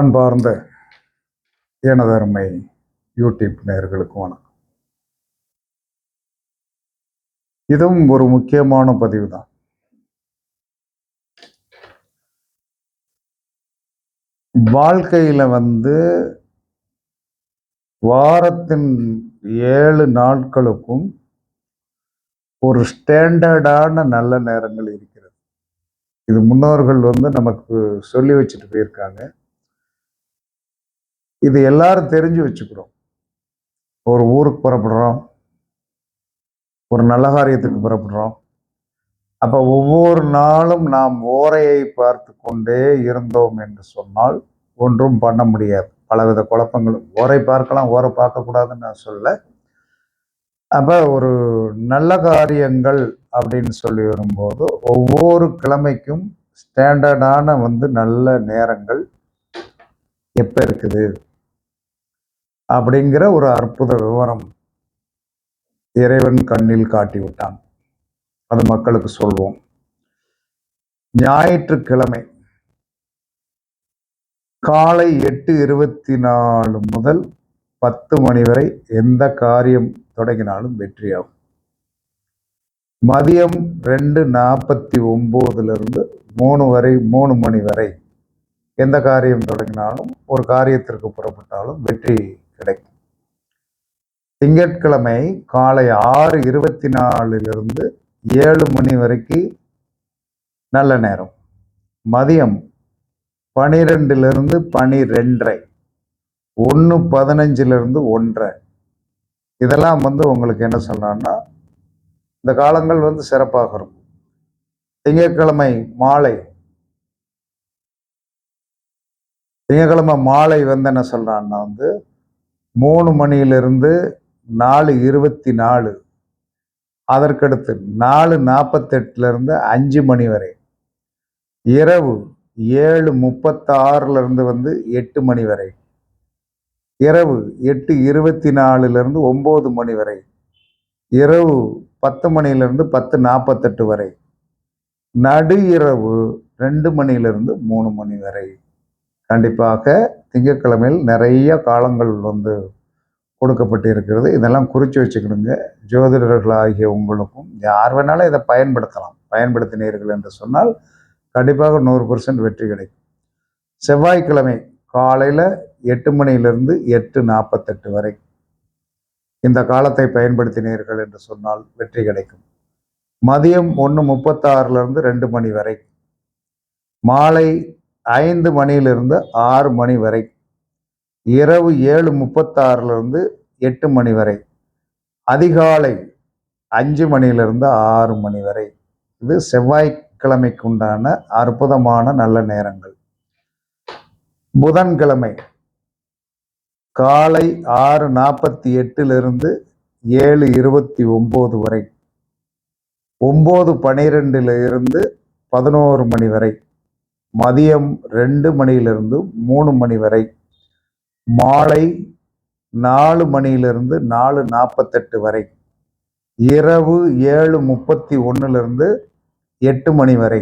அன்பார்ந்த எனதருமை யூடியூப் நேர்களுக்கு வணக்கம். இதுவும் ஒரு முக்கியமான பதிவு தான் வாழ்க்கையில் வந்து வாரத்தின் ஏழு நாட்களுக்கும் ஒரு ஸ்டாண்டர்டான நல்ல நேரங்கள் இருக்கிறது. இது முன்னோர்கள் வந்து நமக்கு சொல்லி வச்சுட்டு போயிருக்காங்க. இது எல்லாரும் தெரிஞ்சு வச்சுக்கிறோம். ஒரு ஊருக்கு புறப்படுறோம். ஒரு நல்ல காரியத்துக்கு புறப்படுறோம். அப்போ ஒவ்வொரு நாளும் நாம் ஓரையை பார்த்து கொண்டே இருந்தோம் என்று சொன்னால் ஒன்றும் பண்ண முடியாது. பலவித குழப்பங்களும். ஓரை பார்க்கலாம் ஓரை பார்க்கக்கூடாதுன்னு நான் சொல்ல. அப்போ ஒரு நல்ல காரியங்கள் அப்படின்னு சொல்லி வரும்போது ஒவ்வொரு கிழமைக்கும் ஸ்டாண்டர்டான வந்து நல்ல நேரங்கள் எப்போ இருக்குது? அப்படிங்கிற ஒரு அற்புத விவரம் இறைவன் கண்ணில் காட்டி விட்டான் அது மக்களுக்கு சொல்வோம். ஞாயிற்றுக்கிழமை காலை எட்டு இருபத்தி நாலு முதல் பத்து மணி வரை எந்த காரியம் தொடங்கினாலும் வெற்றியாகும். மதியம் ரெண்டு நாற்பத்தி ஒம்போதுலேருந்து மூணு வரை மூணு மணி வரை எந்த காரியம் தொடங்கினாலும் ஒரு காரியத்திற்கு புறப்பட்டாலும் வெற்றி கிடைக்கும். திங்கட்கிழமை காலை ஆறு இருபத்தி நாலுலேருந்து ஏழு மணி வரைக்கும் நல்ல நேரம். மதியம் பனிரெண்டுலேருந்து பனிரெண்டரை ஒன்று பதினஞ்சிலிருந்து ஒன்றரை. இதெல்லாம் வந்து உங்களுக்கு என்ன சொல்றான்னா இந்த காலங்கள் வந்து சிறப்பாக இருக்கும். திங்கட்கிழமை மாலை. திங்கட்கிழமை மாலை வந்து என்ன சொல்கிறான்னா வந்து மூணு மணியிலிருந்து நாலு இருபத்தி நாலு. அதற்கடுத்து நாலு நாற்பத்தெட்டுலேருந்து அஞ்சு மணி வரை. இரவு ஏழு முப்பத்தாறுலேருந்து வந்து எட்டு மணி வரை. இரவு எட்டு இருபத்தி நாலுலேருந்து ஒம்பது மணி வரை. இரவு பத்து மணியிலிருந்து பத்து நாற்பத்தெட்டு வரை. நடு இரவு ரெண்டு மணியிலிருந்து மூணு மணி வரை. கண்டிப்பாக திங்கட்கிழமையில் நிறைய காலங்கள் வந்து கொடுக்கப்பட்டிருக்கிறது. இதெல்லாம் குறித்து வச்சுக்கணுங்க. ஜோதிடர்கள் ஆகிய உங்களுக்கும் யார் வேணாலும் இதை பயன்படுத்தலாம். பயன்படுத்தினீர்கள் என்று சொன்னால் கண்டிப்பாக நூறு பர்சன்ட் வெற்றி கிடைக்கும். செவ்வாய்க்கிழமை காலையில் எட்டு மணியிலிருந்து எட்டு நாற்பத்தெட்டு வரை இந்த காலத்தை பயன்படுத்தினீர்கள் என்று சொன்னால் வெற்றி கிடைக்கும். மதியம் ஒன்று முப்பத்தாறுலேருந்து ரெண்டு மணி வரை மாலை ஐந்து மணியிலிருந்து ஆறு மணி வரை. இரவு ஏழு முப்பத்தாறுலேருந்து எட்டு மணி வரை. அதிகாலை அஞ்சு மணியிலிருந்து ஆறு மணி வரை. இது செவ்வாய்க்கிழமைக்கு உண்டான அற்புதமான நல்ல நேரங்கள். புதன்கிழமை காலை ஆறு நாற்பத்தி எட்டிலிருந்து ஏழு இருபத்தி ஒம்பது வரை. ஒம்பது பனிரெண்டில் இருந்து பதினோரு மணி வரை. மதியம் ரெண்டு மணியிலிருந்து மூணு மணி வரை மாலை நாலு மணியிலிருந்து நாலு நாற்பத்தெட்டு வரை இரவு ஏழு முப்பத்தி ஒன்றுலேருந்து எட்டு மணி வரை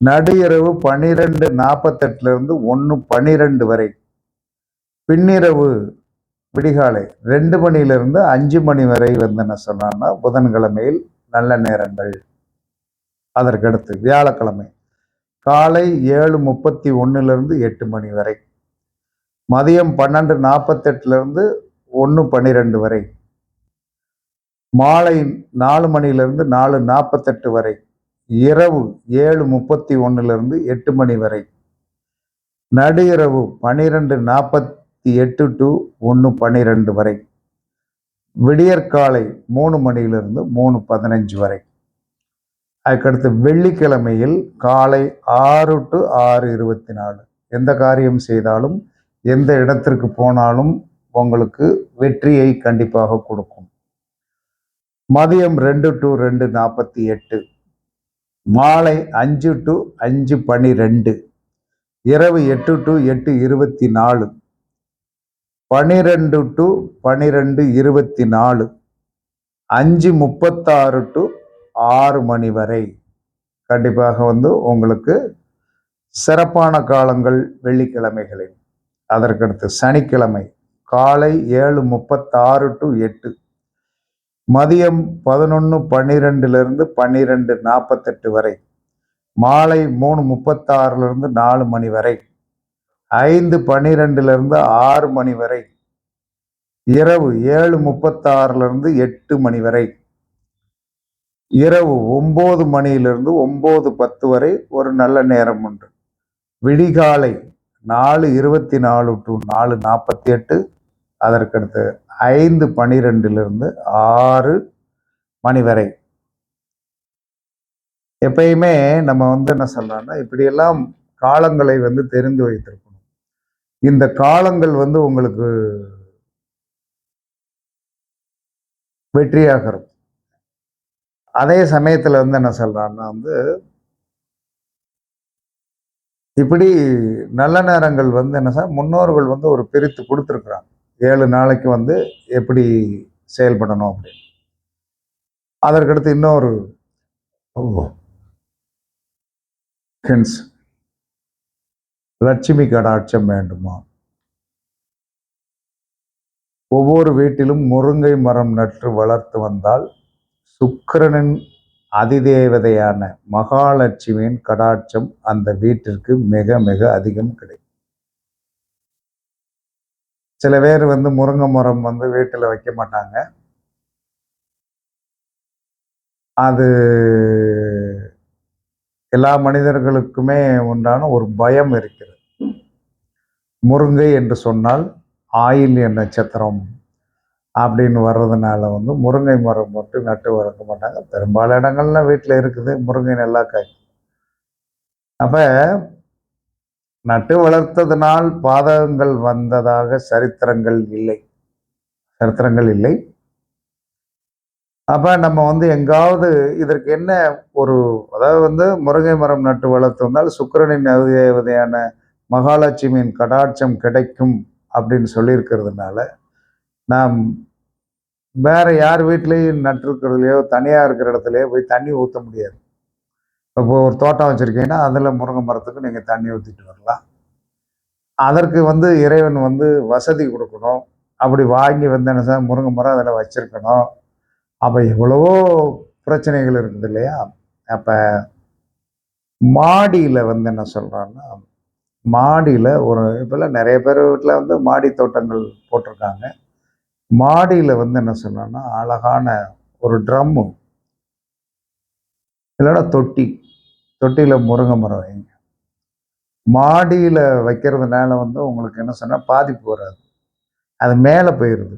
நடு இரவு பன்னிரெண்டு நாற்பத்தெட்டுலேருந்து ஒன்று பன்னிரெண்டு வரை பின்னிரவு விடிகாலை ரெண்டு மணியிலிருந்து அஞ்சு மணி வரை வந்து என்ன சொன்னான்னா புதன்கிழமையில் நல்ல நேரங்கள். அதற்கடுத்து வியாழக்கிழமை. காலை ஏழு முப்பத்தி ஒன்றுலேருந்து எட்டு மணி வரை. மதியம் பன்னெண்டு நாற்பத்தெட்டுலேருந்து ஒன்று பன்னிரெண்டு வரை. மாலை நாலு மணிலேருந்து நாலு நாற்பத்தெட்டு வரை. இரவு ஏழு முப்பத்தி ஒன்றுலேருந்து எட்டு மணி வரை. நடு இரவு பன்னிரெண்டு நாற்பத்தி எட்டு டு ஒன்று பன்னிரெண்டு வரை. விடியற்காலை மூணு மணியிலிருந்து மூணு பதினஞ்சு வரை. அதுக்கடுத்து வெள்ளிக்கிழமையில் காலை ஆறு டு ஆறு இருபத்தி நாலு எந்த காரியம் செய்தாலும் எந்த இடத்திற்கு போனாலும் உங்களுக்கு வெற்றியை கண்டிப்பாக கொடுக்கும். மதியம் ரெண்டு டு ரெண்டு நாற்பத்தி எட்டு. மாலை அஞ்சு டு அஞ்சு பனிரெண்டு. இரவு எட்டு டு எட்டு இருபத்தி நாலு பனிரெண்டு டு பனிரெண்டு இருபத்தி நாலு அஞ்சு முப்பத்தாறு டு ஆறு மணி வரை. கண்டிப்பாக வந்து உங்களுக்கு சிறப்பான காலங்கள் வெள்ளிக்கிழமைகளில். அதற்கடுத்து சனிக்கிழமை காலை ஏழு முப்பத்தாறு டு எட்டு. மதியம் பதினொன்று பன்னிரெண்டுலேருந்து பன்னிரெண்டு நாற்பத்தெட்டு வரை. மாலை மூணு முப்பத்தாறுலேருந்து நாலு மணி வரை. ஐந்து பன்னிரெண்டுலேருந்து ஆறு மணி வரை. இரவு ஏழு முப்பத்தாறுலேருந்து எட்டு மணி வரை. இரவு ஒம்பது மணியிலிருந்து ஒம்பது பத்து வரை ஒரு நல்ல நேரம் உண்டு. விடிகாலை நாலு இருபத்தி நாலு டு நாலு நாற்பத்தி எட்டு அதற்கடுத்து ஐந்து பனிரெண்டிலிருந்து ஆறு மணி வரை. எப்பயுமே நம்ம வந்து என்ன சொல்கிறோன்னா இப்படியெல்லாம் காலங்களை வந்து தெரிந்து வைத்திருக்கணும். இந்த காலங்கள் வந்து உங்களுக்கு வெற்றியாக இருக்கும். அதே சமயத்தில் வந்து என்ன சொல்கிறான்னா வந்து இப்படி நல்ல நேரங்கள் வந்து என்ன சார் முன்னோர்கள் வந்து ஒரு பிரித்து கொடுத்துருக்குறாங்க. ஏழு நாளைக்கு வந்து எப்படி செயல்படணும் அப்படின்னு. அதற்கடுத்து இன்னொரு ஹின்ஸ். லட்சுமி கடாட்சம் வேண்டுமா? ஒவ்வொரு வீட்டிலும் முருங்கை மரம் நற்று வளர்த்து வந்தால் சுக்கிரனின் அதிதேவதையான மகாலட்சுமியின் கடாட்சம் அந்த வீட்டிற்கு மிக மிக அதிகம் கிடைக்கும். சில பேர் வந்து முருங்கை மரம் வந்து வீட்டில் வைக்க மாட்டாங்க. அது எல்லா மனிதர்களுக்குமே உண்டான ஒரு பயம் இருக்கிறது. முருங்கை என்று சொன்னால் ஆயில் நட்சத்திரம் அப்படின்னு வர்றதுனால வந்து முருங்கை மரம் மட்டும் நட்டு வளர்க்க மாட்டாங்க. பெரும்பாலும் இடங்கள்லாம் வீட்டில் இருக்குது. முருங்கை நல்லா காய். அப்போ நட்டு வளர்த்ததுனால் பாதகங்கள் வந்ததாக சரித்திரங்கள் இல்லை. சரித்திரங்கள் இல்லை. அப்போ நம்ம வந்து எங்காவது இதற்கு என்ன ஒரு அதாவது வந்து முருங்கை மரம் நட்டு வளர்த்திருந்தால் சுக்கரனின் அதிதேவதையான மகாலட்சுமியின் கடாட்சம் கிடைக்கும் அப்படின்னு சொல்லியிருக்கிறதுனால நாம் வேற யார் வீட்லேயும் நட்டிருக்கிறதுலையோ தனியாக இருக்கிற இடத்துலையோ போய் தண்ணி ஊற்ற முடியாது. இப்போ ஒரு தோட்டம் வச்சுருக்கீங்கன்னா அதில் முருங்கை மரத்துக்கு நீங்கள் தண்ணி ஊற்றிட்டு வரலாம். அதற்கு வந்து இறைவன் வந்து வசதி கொடுக்கணும். அப்படி வாங்கி வந்து என்ன சார் முருங்கை மரம் அதில் வச்சுருக்கணும். அப்போ எவ்வளவோ பிரச்சனைகள் இருக்குது இல்லையா? அப்போ மாடியில் வந்து என்ன சொல்கிறான்னா மாடியில் ஒரு இப்போல்லாம் நிறைய பேர் வீட்டில் வந்து மாடி தோட்டங்கள் போட்டிருக்காங்க. மாடியில் வந்து என்ன சொன்னோன்னா அழகான ஒரு ட்ரம்மு இல்லைன்னா தொட்டி. தொட்டியில் முருங்கை மரம் வைங்க. மாடியில் வைக்கிறதுனால வந்து உங்களுக்கு என்ன சொன்னால் பாதிப்பு வராது. அது மேலே போயிடுது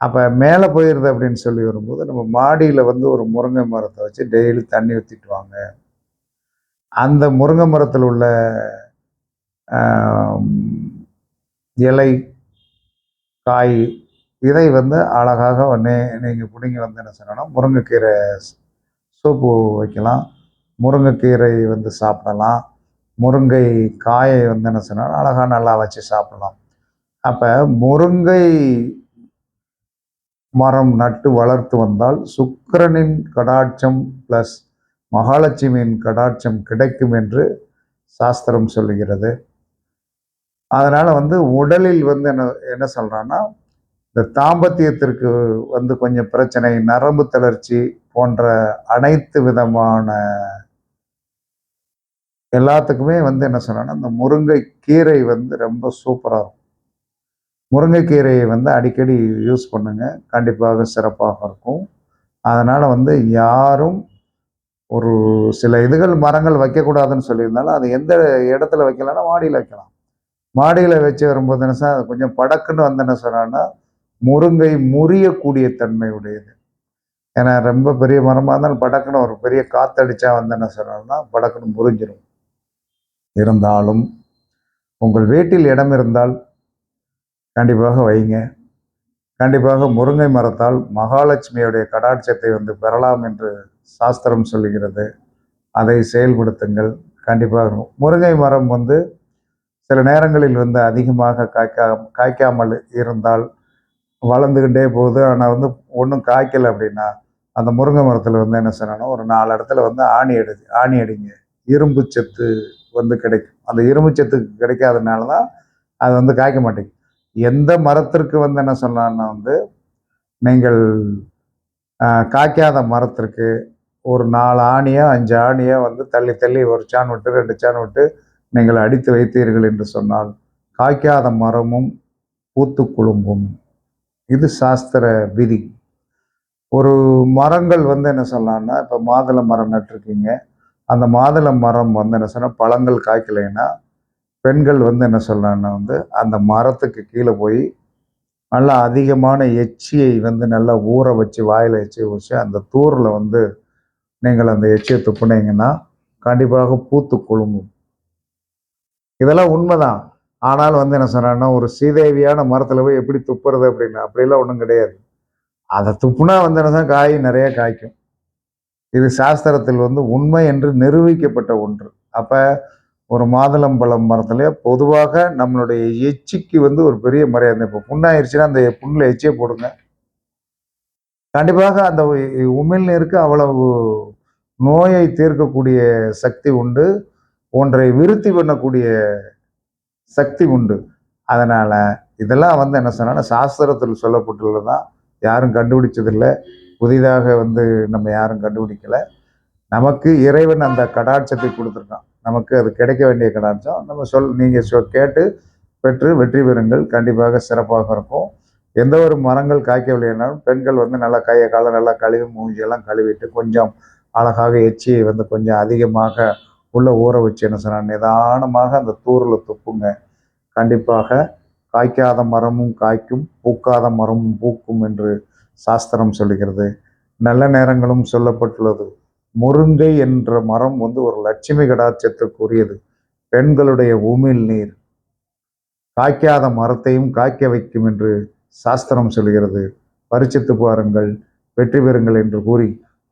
அப்போ மேலே போயிடுது அப்படின்னு சொல்லி வரும்போது நம்ம மாடியில் வந்து ஒரு முருங்கை மரத்தை வச்சு டெய்லி தண்ணி ஊற்றிட்டு வாங்க. அந்த முருங்கை மரத்தில் உள்ள இலை காய் இதை வந்து அழகாக ஒன்றே நீங்கள் பிடிங்கி வந்து என்ன செய்யணும்? முருங்கைக்கீரை சூப்பு வைக்கலாம். முருங்கைக்கீரை வந்து சாப்பிடலாம். முருங்கை காயை வந்து என்ன செய்யணும்? அழகாக நல்லா வச்சு சாப்பிடலாம். அப்போ முருங்கை மரம் நட்டு வளர்த்து வந்தால் சுக்கரனின் கடாட்சம் ப்ளஸ் மகாலட்சுமியின் கடாட்சம் கிடைக்கும் என்று சாஸ்திரம் சொல்லுகிறது. அதனால் வந்து உடலில் வந்து என்ன என்ன சொல்கிறான்னா இந்த தாம்பத்தியத்திற்கு வந்து கொஞ்சம் பிரச்சனை நரம்பு தளர்ச்சி போன்ற அனைத்து விதமான எல்லாத்துக்குமே வந்து என்ன சொன்னா இந்த முருங்கை கீரை வந்து ரொம்ப சூப்பராக இருக்கும். முருங்கைக்கீரையை வந்து அடிக்கடி யூஸ் பண்ணுங்கள் கண்டிப்பாக சிறப்பாக இருக்கும். அதனால் வந்து யாரும் ஒரு சில இதுகள் மரங்கள் வைக்கக்கூடாதுன்னு சொல்லியிருந்தாலும் அது எந்த இடத்துல வைக்கலாம்னா மாடியில் வைக்கலாம். மாடியில் வச்சு வரும்போது என்ன சார் கொஞ்சம் படக்குன்னு வந்து என்ன சொன்னான்னா முருங்கை முறியக்கூடிய தன்மை உடையது. ஏன்னா ரொம்ப பெரிய மரமாக இருந்தாலும் படக்குன்னு ஒரு பெரிய காத்தடிச்சா வந்து என்ன சொன்னோம்னா படக்குன்னு முறிஞ்சிடும் இருந்தாலும் உங்கள் வீட்டில் இடம் இருந்தால் கண்டிப்பாக வைங்க. கண்டிப்பாக முருங்கை மரத்தால் மகாலட்சுமியுடைய கடாட்சத்தை வந்து பெறலாம் என்று சாஸ்திரம் சொல்லுகிறது. அதை செயல்படுத்துங்கள். கண்டிப்பாக முருங்கை மரம் வந்து சில நேரங்களில் வந்து அதிகமாக காய்க்கா காய்க்காமல் இருந்தால் வளர்ந்துக்கிட்டே போகுது. ஆனால் வந்து ஒன்றும் காய்க்கலை அப்படின்னா அந்த முருங்கை மரத்தில் வந்து என்ன செய்யணும் ஒரு நாலு இடத்துல வந்து ஆணி அடி ஆணி அடிங்க. இரும்பு சத்து வந்து கிடைக்கும். அந்த இரும்பு சத்து கிடைக்காதனால தான் அது வந்து காய்க்க மாட்டேங்குது. எந்த மரத்திற்கு வந்து என்ன சொல்லலாம்னா வந்து நீங்கள் காய்க்காத மரத்திற்கு ஒரு நாலு ஆணியோ அஞ்சு ஆணியோ வந்து தள்ளி தள்ளி ஒரு சான் விட்டு ரெண்டு சான் விட்டு நீங்கள் அடித்து வைத்தீர்கள் என்று சொன்னால் காய்க்காத மரமும் பூத்து குழும்பும் இது சாஸ்திர விதி. ஒரு மரங்கள் வந்து என்ன சொல்லலாம்னா இப்போ மாதுளை மரம் நட்டிருக்கீங்க. அந்த மாதுளை மரம் வந்து என்ன சொன்னால் பழங்கள் காய்க்கலைன்னா பெண்கள் வந்து என்ன சொல்லலாம்னா வந்து அந்த மரத்துக்கு கீழே போய் நல்லா அதிகமான எச்சியை வந்து நல்லா ஊற வச்சு வாயில் எச்சி வச்சு அந்த தூரில் வந்து நீங்கள் அந்த எச்சியை துப்புனீங்கன்னா கண்டிப்பாக பூத்து குழுங்கும் இதெல்லாம் உண்மைதான். ஆனால் வந்து என்ன சொன்னான்னா ஒரு சீதேவியான மரத்தில் போய் எப்படி துப்புறது அப்படின்னு. அப்படிலாம் ஒன்றும் கிடையாது. அதை துப்புனா வந்து என்ன காய் நிறைய காய்க்கும். இது சாஸ்திரத்தில் வந்து உண்மை என்று நிரூபிக்கப்பட்ட ஒன்று. அப்போ ஒரு மாதுளம்பழம் மரத்துல பொதுவாக நம்மளுடைய எச்சிக்கு வந்து ஒரு பெரிய மரியாதை இப்போ புண்ணாயிருச்சுன்னா அந்த புண்ணில் எச்சியை போடுங்க. கண்டிப்பாக அந்த உமிழ்நீருக்கு அவ்வளவு நோயை தீர்க்கக்கூடிய சக்தி உண்டு. ஒன்றை விருத்தி பண்ணக்கூடிய சக்தி உண்டு. அதனால் இதெல்லாம் வந்து என்ன சொன்னால் சாஸ்திரத்தில் சொல்லப்பட்டுள்ளது தான் யாரும் கண்டுபிடிச்சதில்லை. புதிதாக வந்து நம்ம யாரும் கண்டுபிடிக்கலை. நமக்கு இறைவன் அந்த கடாட்சத்தை கொடுத்துருக்கான். நமக்கு அது கிடைக்க வேண்டிய கடாட்சம். நம்ம சொல் நீங்கள் சொ கேட்டு பெற்று வெற்றி பெறுங்கள். கண்டிப்பாக சிறப்பாக இருக்கும் எந்த ஒரு மரங்கள் காய்க்கவில்லைனாலும் பெண்கள் வந்து நல்லா கையை காலை நல்லா கழுவி மூஞ்சியெல்லாம் கழுவிட்டு கொஞ்சம் அழகாக எச்சியை வந்து கொஞ்சம் அதிகமாக உள்ளே ஊற வச்சு என்ன சொன்னால் நிதானமாக அந்த தூரில் துப்புங்க கண்டிப்பாக காய்க்காத மரமும் காய்க்கும் பூக்காத மரமும் பூக்கும் என்று சாஸ்திரம் சொல்லுகிறது. நல்ல நேரங்களும் சொல்லப்பட்டுள்ளது. முருங்கை என்ற மரம் வந்து ஒரு லட்சுமி கடாட்சத்துக்குரியது. பெண்களுடைய உமிழ் நீர். காய்க்காத மரத்தையும் காய்க்க வைக்கும் என்று சாஸ்திரம் சொல்கிறது பரிச்சித்து பாருங்கள் வெற்றி பெறுங்கள் என்று கூறி